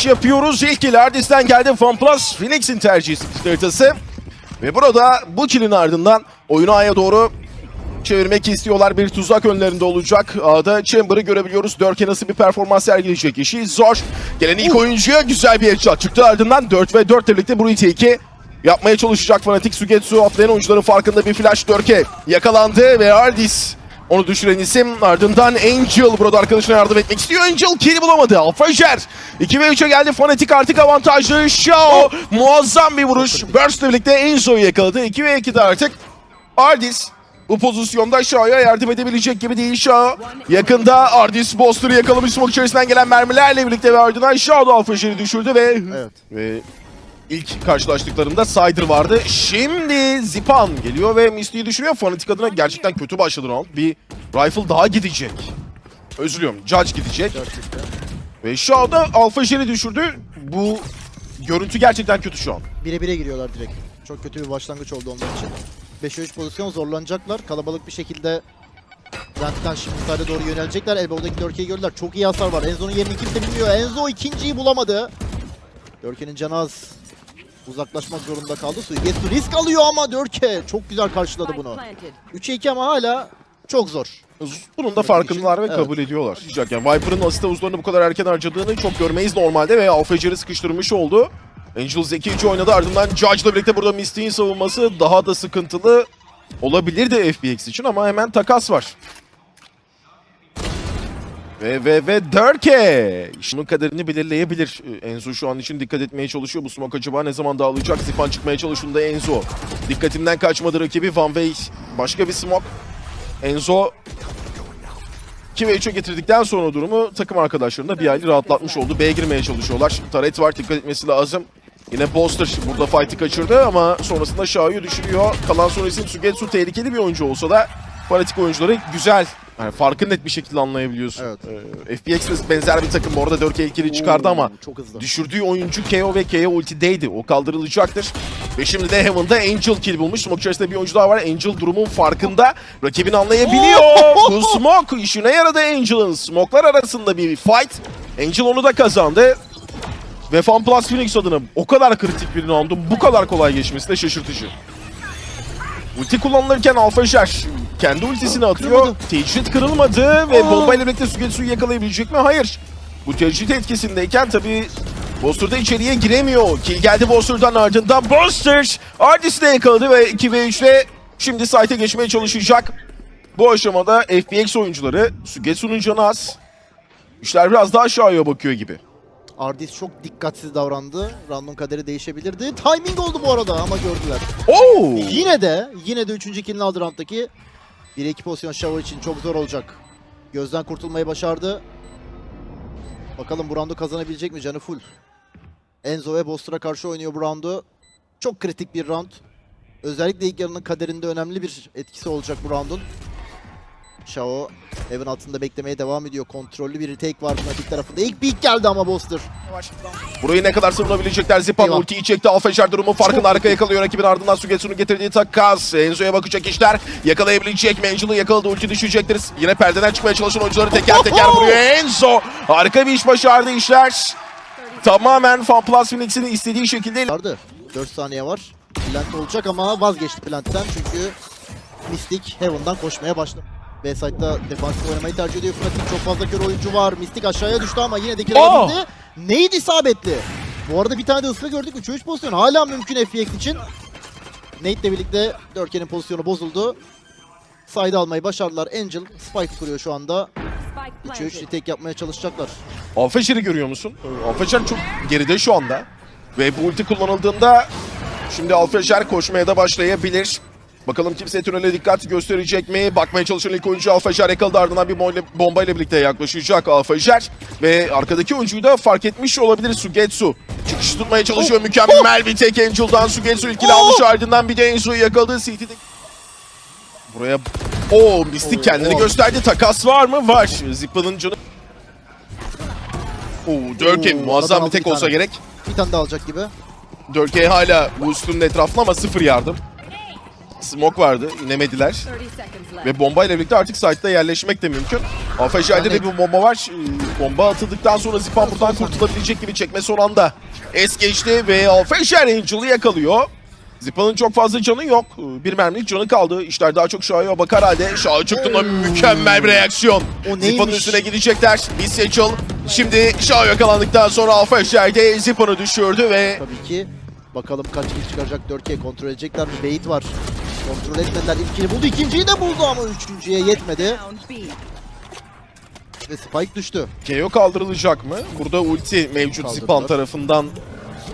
giriş yapıyoruz. İlk kill Ardis'ten geldi. FunPlus Phoenix'in tercih haritası. Ve burada bu killin ardından oyunu A'ya doğru çevirmek istiyorlar. Bir tuzak önlerinde olacak. A'da Chamber'ı görebiliyoruz. Dörke nasıl bir performans sergileyecek işi zor. Gelen ilk oyuncuya güzel bir headshot çıktı. Ardından 4 ve 4 birlikte burayı teki yapmaya çalışacak Fnatic Sugetsu. Atlayan oyuncuların farkında bir flash Dörke yakalandı ve Ardis onu düşüren isim ardından Angel burada arkadaşına yardım etmek istiyor. Angel kill bulamadı. Alfajer 2 ve 3'e geldi. Fnatic artık avantajlı. Shao muazzam bir vuruş. Burst ile birlikte Enzo'yu yakaladı. 2 ve 2'de artık Ardis bu pozisyonda Shao'ya yardım edebilecek gibi değil Shao. Yakında Ardis Boster'ı yakalamış smoke içerisinden gelen mermilerle birlikte ve ardından Shao da Alfajer'i düşürdü ve Evet. ve ilk karşılaştıklarında Sider vardı. Şimdi Zipan geliyor ve Misty'yi düşürüyor. Fanatik adına gerçekten kötü başladı round. Bir rifle daha gidecek. Özlüyorum. Judge gidecek. Gerçekten. Ve şu anda Alpha Jerry düşürdü. Bu görüntü gerçekten kötü şu an. Bire bire giriyorlar direkt. Çok kötü bir başlangıç oldu onlar için. 5'e 3 pozisyon zorlanacaklar. Kalabalık bir şekilde Brent'ten şimdi sahile doğru yönelecekler. Elbow'daki Dörke'yi gördüler. Çok iyi hasar var. Enzo'nun yerini kimse bilmiyor. Enzo ikinciyi bulamadı. Dörke'nin canı az. Uzaklaşmak zorunda kaldı. Suigetsu risk alıyor ama Dörke çok güzel karşıladı bunu. 3'e 2 ama hala çok zor. Bunun da farkındalar ve Evet. kabul ediyorlar. Yani Viper'ın asist havuzlarını bu kadar erken harcadığını çok görmeyiz normalde ve Alpha Jerry sıkıştırmış oldu. Angel zekice oynadı ardından Judge'la birlikte burada Misty'nin savunması daha da sıkıntılı olabilirdi FPX için ama hemen takas var. Ve ve ve Dörke şunun kaderini belirleyebilir. Ee, Enzo şu an için dikkat etmeye çalışıyor. Bu smoke acaba ne zaman dağılacak? Zipan çıkmaya çalıştığında Enzo. Dikkatinden kaçmadı rakibi. Van Wey başka bir smoke. Enzo 2 ve 3'e getirdikten sonra durumu takım arkadaşlarında bir hayli rahatlatmış oldu. B'ye girmeye çalışıyorlar. Taret var dikkat etmesi lazım. Yine Boster burada fight'ı kaçırdı ama sonrasında Shao'yu düşürüyor. Kalan son isim Sugetsu tehlikeli bir oyuncu olsa da fanatik oyuncuları güzel. Yani farkı net bir şekilde anlayabiliyorsun. Evet. Ee, FPX de benzer bir takım. Bu arada 4 ikili çıkardı ama çok hızlı. Düşürdüğü oyuncu KO ve KO ultideydi. O kaldırılacaktır. Ve şimdi de Heaven'da Angel kill bulmuş. Smoke içerisinde bir oyuncu daha var. Angel durumun farkında. Rakibini anlayabiliyor. Bu smoke işine yaradı Angel'ın. Smoke'lar arasında bir fight. Angel onu da kazandı. Ve FunPlus Phoenix adına o kadar kritik bir roundun bu kadar kolay geçmesi de şaşırtıcı. Ulti kullanılırken Alpha Jer kendi ultisini atıyor. Kırılmadı. Tecrit kırılmadı ve Aa. bombayla birlikte Sugetsu'yu yakalayabilecek mi? Hayır. Bu tecrit etkisindeyken tabii Boster da içeriye giremiyor. Kill geldi Boster'dan ardından Boster Ardis'i de yakaladı ve 2 ve 3'le şimdi site'e geçmeye çalışacak. Bu aşamada FPX oyuncuları Sugetsu'nun canı az. İşler biraz daha aşağıya bakıyor gibi. Ardis çok dikkatsiz davrandı. Random kaderi değişebilirdi. Timing oldu bu arada ama gördüler. Oo! Yine de yine de 3. killini aldı round'daki. 1-2 pozisyon Shower için çok zor olacak. Gözden kurtulmayı başardı. Bakalım bu roundu kazanabilecek mi? Canı full. Enzo ve Boster'a karşı oynuyor bu roundu. Çok kritik bir round. Özellikle ilk yarının kaderinde önemli bir etkisi olacak bu roundun. Shao evin altında beklemeye devam ediyor. Kontrollü bir retake var Fnatic tarafında. İlk peek geldi ama Boster. Burayı ne kadar savunabilecekler? Zipan Eyvah. ultiyi çekti. Alfajer durumun farkında arka yakalıyor. Rakibin ardından Sugetsu'nun getirdiği takas. Enzo'ya bakacak işler. Yakalayabilecek mi? Angel'ı yakaladı. Ulti düşecektir. Yine perdeden çıkmaya çalışan oyuncuları teker teker vuruyor. Enzo harika bir iş başardı işler. Tamamen FunPlus Phoenix'in istediği şekilde vardı. 4 saniye var. Plant olacak ama vazgeçti Plant'ten çünkü Mystic Heaven'dan koşmaya başladı. B side'da defansif oynamayı tercih ediyor Fnatic. Çok fazla kör oyuncu var. Mystic aşağıya düştü ama yine de Aa! alabildi. Neydi isabetli? Bu arada bir tane de ısra gördük. 3'e 3 pozisyon hala mümkün FPX için. Nate'le birlikte Dörken'in pozisyonu bozuldu. Side almayı başardılar. Angel spike kuruyor şu anda. 3'e 3 retake yapmaya çalışacaklar. Alfajer'i görüyor musun? Alfajer çok geride şu anda. Ve bu ulti kullanıldığında şimdi Alfajer koşmaya da başlayabilir. Bakalım kimse tünele dikkat gösterecek mi? Bakmaya çalışan ilk oyuncu Alfajer yakaladı ardından bir bomba- bombayla birlikte yaklaşacak Alfajer. Ve arkadaki oyuncuyu da fark etmiş olabilir Sugetsu. Çıkışı tutmaya çalışıyor. Mükemmel bir tek Angel'dan Sugetsu ilkili almış ardından bir de Enzo'yu yakaladı. CT'de Buraya o Mystic Oo, kendini oo. gösterdi. Takas var mı? Var. Zippa'nın canı Oo, Dörke muazzam bir tek bir olsa tane. gerek. Bir tane daha alacak gibi. Dörke hala üstünün etrafında ama sıfır yardım. Smoke vardı. inemediler. 30 seconds left. Ve bombayla birlikte artık site'da yerleşmek de mümkün. AFJ'de de bir bomba var. Ee, Bomba atıldıktan sonra Zipan buradan kurtulabilecek gibi çekme son anda. Es geçti ve AFJ Angel'ı yakalıyor. Zipa'nın çok fazla canı yok. Ee, Bir mermilik canı kaldı. İşler daha çok Şah'a bakar halde. Şah'a çıktığında mükemmel bir reaksiyon. Zipa'nın üstüne gidecekler. Bir seçil. Şimdi Şah yakalandıktan sonra AFJ'de Zipa'nı düşürdü ve Tabii ki. Bakalım kaç kill çıkaracak 4K kontrol edecekler mi? Bait var. Kontrol etmediler. İlkini buldu. ikinciyi de buldu ama üçüncüye yetmedi. Ve Spike düştü. KO kaldırılacak mı? Burada ulti mevcut Kaldırdılar. Zipan tarafından.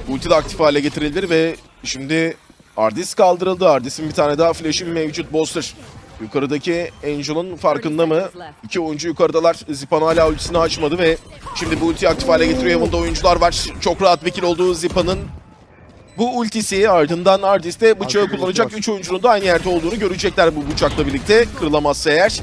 Ulti de aktif hale getirilir ve şimdi Ardis kaldırıldı. Ardis'in bir tane daha flash'i mevcut Boster. Yukarıdaki Angel'ın farkında mı? İki oyuncu yukarıdalar. Zipan hala ultisini açmadı ve şimdi bu ultiyi aktif hale getiriyor. Yanında oyuncular var. Çok rahat bir kill olduğu Zipan'ın. Bu ultisi ardından Ardis de bıçağı kullanacak. ulti var. Üç oyuncunun da aynı yerde olduğunu görecekler bu bıçakla birlikte. Kırılamazsa eğer.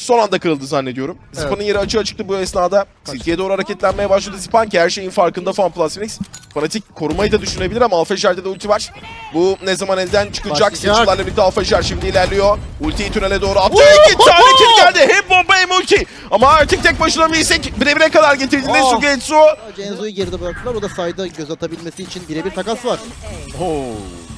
Son anda kırıldı zannediyorum. Zipa'nın yeri açığa çıktı bu esnada. Silki'ye doğru hareketlenmeye başladı Zipan ki her şeyin farkında Fan Plus Phoenix. Fanatik korumayı da düşünebilir ama Alpha Jar'da da ulti var. Bu ne zaman elden çıkacak? Seçilerle birlikte Alpha Jar şimdi ilerliyor. Ultiyi tünele doğru attı. İki tane kill geldi. Hem bomba hem ulti. Ama artık tek başına Milsek bire bire kadar getirdiğinde Oh. Sugetsu. Sadece Enzo'yu geride bıraktılar. O da sayda göz atabilmesi için birebir takas var. Oo,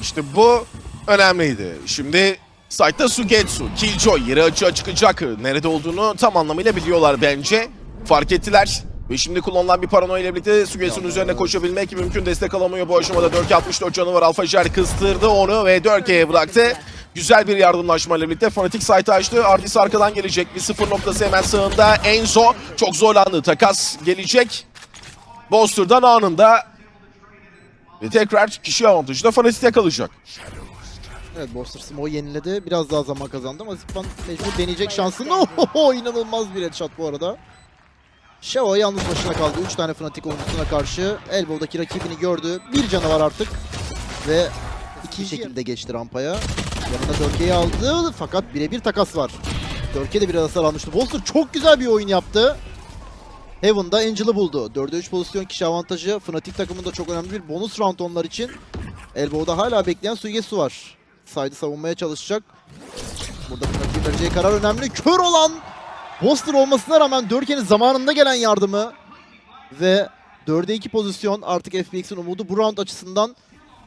işte bu önemliydi. Şimdi site'da Sugetsu, Killjoy yeri açığa çıkacak. Nerede olduğunu tam anlamıyla biliyorlar bence. Fark ettiler. Ve şimdi kullanılan bir paranoya ile birlikte Sugetsu'nun üzerine koşabilmek mümkün. Destek alamıyor bu aşamada. 4.64 canı var. Alpha Jer kıstırdı onu ve 4K'ye bıraktı. Güzel bir yardımlaşma ile birlikte Fnatic site açtı. Ardis arkadan gelecek. Bir sıfır noktası hemen sağında. Enzo çok zorlandı. Takas gelecek. Boster'dan anında ve tekrar kişi avantajı da Fnatic'te kalacak. Evet Boster Smoke'u yeniledi. Biraz daha zaman kazandı ama Zipman mecbur deneyecek şansını. Ohoho inanılmaz bir headshot bu arada. Shao yalnız başına kaldı. 3 tane Fnatic oyuncusuna karşı. Elbow'daki rakibini gördü. Bir canı var artık. Ve iki şekilde geçti rampaya. Yanına Dörke'yi aldı fakat birebir takas var. Dörke de bir hasar almıştı. Bolster çok güzel bir oyun yaptı. Heaven'da Angel'ı buldu. 4'e 3 pozisyon kişi avantajı. Fnatic takımında çok önemli bir bonus round onlar için. Elbow'da hala bekleyen Suigetsu var. Side'ı savunmaya çalışacak. Burada Fnatic'in vereceği karar önemli. Kör olan Boster olmasına rağmen Dörke'nin zamanında gelen yardımı ve 4'e 2 pozisyon artık FPX'in umudu bu round açısından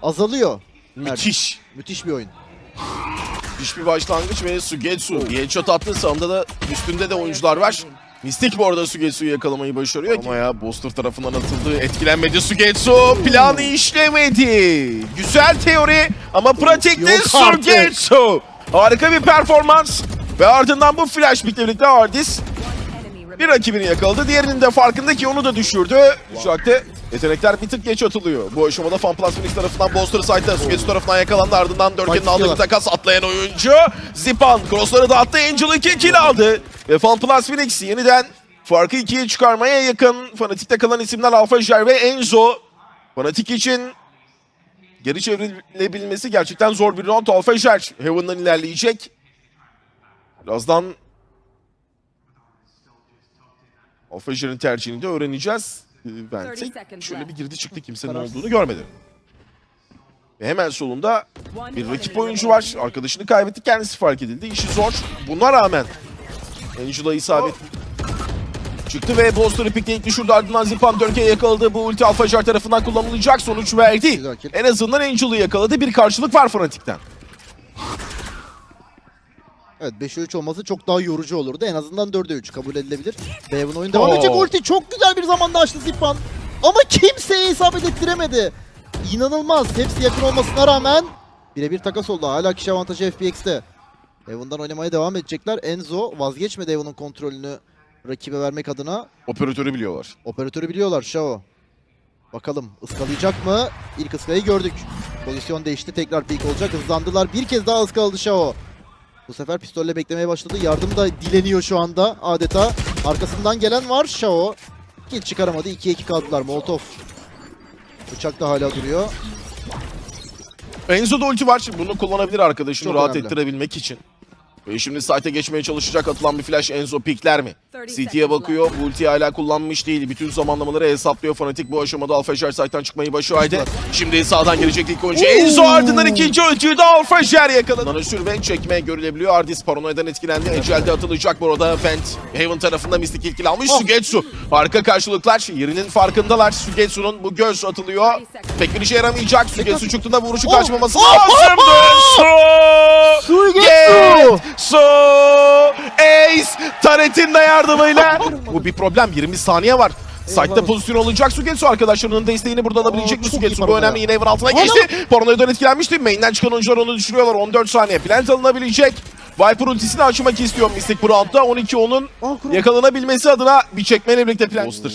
azalıyor. Müthiş. Müthiş bir oyun. Müthiş bir başlangıç ve Sugetsu. Bir headshot attı. Sağında da üstünde de oyuncular var. Mystic bu arada Sugetsu'yu yakalamayı başarıyor. Ama ya Boster tarafından atıldı. Etkilenmedi Sugetsu. Planı işlemedi. Güzel teori ama pratikte. Sugetsu. Harika bir performans. Ve ardından bu flash birlikte Ardis bir rakibini yakaladı. Diğerinin de farkında ki onu da düşürdü. Uçakta yetenekler bir tık geç atılıyor. Bu aşamada FunPlus Phoenix tarafından Boster Side'da Sugetsu tarafından yakalandı. Ardından Dörken'in aldığı bir takas atlayan oyuncu. Zipan crossları da attı. Angel 2 kill aldı. Ve FunPlus Phoenix yeniden farkı ikiye çıkarmaya yakın. Fanatik'te kalan isimler Alpha Jer ve Enzo. Fanatik için geri çevrilebilmesi gerçekten zor bir round. Alpha Jer Heaven'dan ilerleyecek. Birazdan Alpha Jer'in tercihini de öğreneceğiz. Ee, Ben 30 tek seconds şöyle bir girdi çıktı kimsenin olduğunu görmedim. Ve hemen solunda bir rakip oyuncu var. Arkadaşını kaybetti. Kendisi fark edildi. İşi zor. Buna rağmen Angela isabet çıktı ve Boster'ı pikleyip düşürdü. Ardından Zipan Dörke'ye yakaladı. Bu ulti Alpha Jar tarafından kullanılacak. Sonuç verdi. En azından Angel'ı yakaladı. Bir karşılık var Fnatic'ten. Evet 5'e 3 olması çok daha yorucu olurdu. En azından 4'e 3 kabul edilebilir. Bevan oyun devam Oo. edecek. Ulti çok güzel bir zamanda açtı Zippan. Ama kimseye isabet ettiremedi. İnanılmaz. Hepsi yakın olmasına rağmen birebir takas oldu. Hala kişi avantajı FPX'te. Evan'dan oynamaya devam edecekler. Enzo vazgeçmedi Evan'ın kontrolünü rakibe vermek adına. Operatörü biliyorlar. Operatörü biliyorlar Shao. Bakalım ıskalayacak mı? İlk ıskayı gördük. Pozisyon değişti. Tekrar peak olacak. Hızlandılar. Bir kez daha ıskaladı Shao. Bu sefer pistolle beklemeye başladı. Yardım da dileniyor şu anda adeta. Arkasından gelen var Shao. Kill çıkaramadı. 2'ye 2 kaldılar. Molotov. Bıçak da hala duruyor. Enzo'da ulti var. Bunu kullanabilir arkadaşını Çok rahat önemli. ettirebilmek için. Ve şimdi site'e geçmeye çalışacak atılan bir flash Enzo pikler mi? CT'ye bakıyor. Bu ultiyi hala kullanmış değil. Bütün zamanlamaları hesaplıyor. Fanatik bu aşamada Alfa Jer site'tan çıkmayı başardı. Şimdi sağdan gelecek ilk oyuncu. Enzo ardından ikinci oyuncuyu da Alfa Jer yakaladı. Nanışür ve çekme görülebiliyor. Ardis paranoyadan etkilendi. Ecel'de atılacak bu arada. Fent Haven tarafında mistik ilk kill almış. Sugetsu. Harika karşılıklar. Yerinin farkındalar. Sugetsu'nun bu göz atılıyor. Pek bir işe yaramayacak. Sugetsu çıktığında vuruşu kaçmaması lazımdı. Su. Sugetsu! Su. Ace. Taret'in de yardımıyla. Bu bir problem. 20 saniye var. Site'da pozisyon olacak Sugetsu arkadaşlarının desteğini burada alabilecek mi Sugetsu? Bu önemli yine Ever altına geçti. Paranoyadan etkilenmişti. Main'den çıkan oyuncular onu düşürüyorlar. 14 saniye. Plant alınabilecek. Viper ultisini açmak istiyor Mystic bu roundda. 12-10'un Aa, kurum. yakalanabilmesi adına bir çekmeyle birlikte plant. Monster.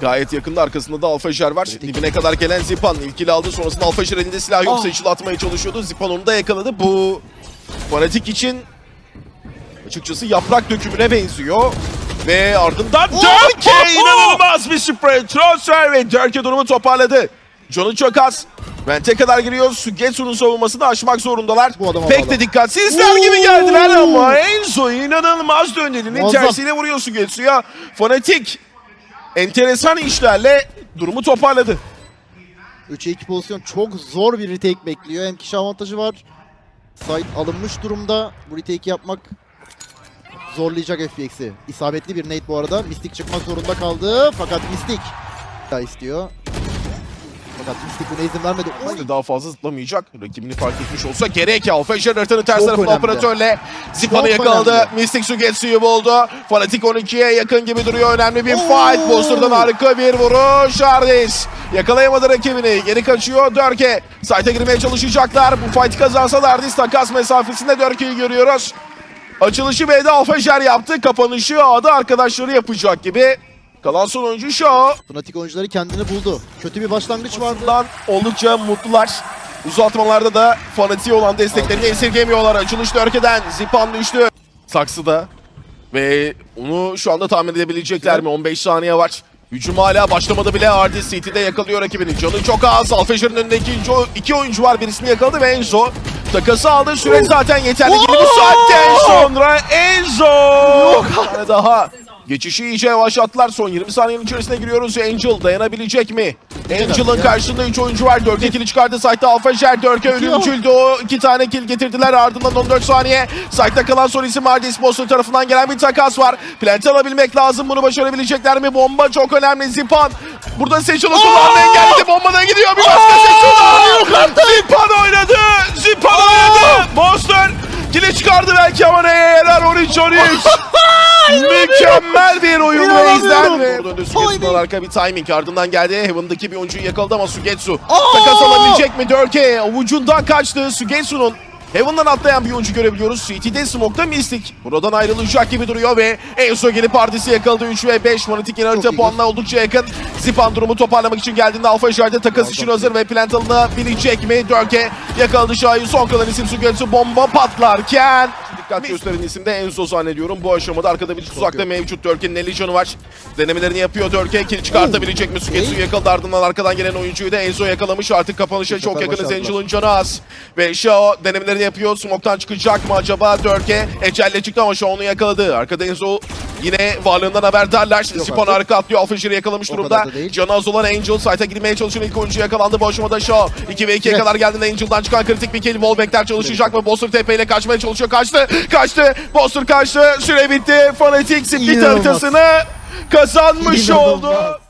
Gayet yakında arkasında da Alfa Jer var. Dibine kadar gelen Zipan ilkili aldı. Sonrasında Alfa Jer elinde silah yok. Ah. Atmaya çalışıyordu. Zipan onu da yakaladı. Bu fanatik için açıkçası yaprak dökümüne benziyor. Ve ardından Dörke inanılmaz bir sprey transfer ve Dörke durumu toparladı. Canı çok az. Vente kadar giriyor. Sugetsu'nun savunmasını aşmak zorundalar. Bu adama Pek bağlı. de dikkatsizler gibi geldiler ama Enzo inanılmaz döndü. Elinin Muazzam. tersiyle vuruyor Sugetsu'ya. Fanatik enteresan işlerle durumu toparladı. 3'e 2 pozisyon çok zor bir retake bekliyor. Hem kişi avantajı var. Site alınmış durumda. Bu retake yapmak zorlayacak FPX'i. İsabetli bir nade bu arada. Mystic çıkmak zorunda kaldı. Fakat Mystic daha istiyor. Fakat Mystic buna izin vermedi. Oy! Daha fazla zıplamayacak. Rakibini fark etmiş olsa gerek. Alfa Ejder haritanın ters tarafında operatörle Zipan'ı yakaladı. önemli. Mystic Sugetsu'yu buldu. Fanatik 12'ye yakın gibi duruyor. Önemli bir Oo! fight. Boster'dan harika bir vuruş. Ardis yakalayamadı rakibini. Geri kaçıyor Dörke. Site'e girmeye çalışacaklar. Bu fight kazansa da Ardis takas mesafesinde Dörke'yi görüyoruz. Açılışı B'de Alfa Ejder yaptı. Kapanışı A'da arkadaşları yapacak gibi. Kalan son oyuncu Shaw. Fnatic oyuncuları kendini buldu. Kötü bir başlangıç vardı. Oldukça mutlular. Uzatmalarda da fanatiğe olan desteklerini esirgemiyorlar. Açılış Dörke'den Zipan düştü. Saksıda. Ve onu şu anda tahmin edebilecekler mi? 15 saniye var. Hücum hala başlamadı bile. Ardis City'de yakalıyor rakibini. Canı çok az. Alfejer'in önünde iki, oyuncu, iki oyuncu var. Birisini yakaladı ve Enzo. Takası aldı. Süre zaten yeterli gibi. Bu saatten sonra Enzo. Bir tane daha. Geçişi iyice yavaşlattılar. Son 20 saniyenin içerisine giriyoruz. Angel dayanabilecek mi? Angel'ın karşısında 3 oyuncu var. 4 ikili çıkardı. Site'da Alfa Jer. Dörke ölümcüldü. O 2 tane kill getirdiler. Ardından 14 saniye. Site'da kalan son isim Ardis Boster tarafından gelen bir takas var. Plant alabilmek lazım. Bunu başarabilecekler mi? Bomba çok önemli. Zipan. Burada Seçil'i kullanma engelledi. Bombadan gidiyor. Bir başka Seçil. Zipan oynadı. Kili çıkardı belki ama neye yarar 13-13. Mükemmel bir oyun Reis'den ve burada Sugetsu'dan arka bir timing ardından geldi. Heaven'daki bir oyuncuyu yakaladı ama Sugetsu takas alabilecek mi? Dörke avucundan kaçtı. Sugetsu'nun Heaven'dan atlayan bir oyuncu görebiliyoruz. CT'de Smoke'da Mystic. Buradan ayrılacak gibi duruyor ve Enzo gelip Ardis'i yakaladı. 3 ve 5 Fanatic yine harita iyi. puanına oldukça yakın. Zipan durumu toparlamak için geldiğinde Alfa Jar'da takas için hazır ve plant alınabilecek mi? Dörke yakaladı Şah'ı. Son kalan isim Sugetsu bomba patlarken dikkat gösteren isim de Enzo zannediyorum. Bu aşamada arkada bir tuzakta mevcut. Dörke'nin Elysion'u var. Denemelerini yapıyor Dörke. Kill çıkartabilecek mi? Sugetsu'yu yakaladı ardından arkadan gelen oyuncuyu da Enzo yakalamış. Artık kapanışa çok yakınız. Angel'ın canı az. Ve Shao denemelerini yapıyor. Smoke'tan çıkacak mı acaba? Dörke Ecel'le çıktı ama Shao onu yakaladı. Arkada Enzo yine varlığından haberdarlar. Artık. harika atlıyor. Alfajir'i yakalamış O durumda. Canı az olan Angel. Site'a girmeye çalışan ilk oyuncu yakalandı. Bu aşamada Shao. 2 ve 2'ye Evet. kadar geldiğinde Angel'dan çıkan kritik bir kill. Wallback'ler çalışacak mı? Boster TP ile kaçmaya çalışıyor. Kaçtı. Kaçtı. Boster kaçtı. Süre bitti. Fanatic split İnanılmaz. haritasını kazanmış İnanılmaz. oldu.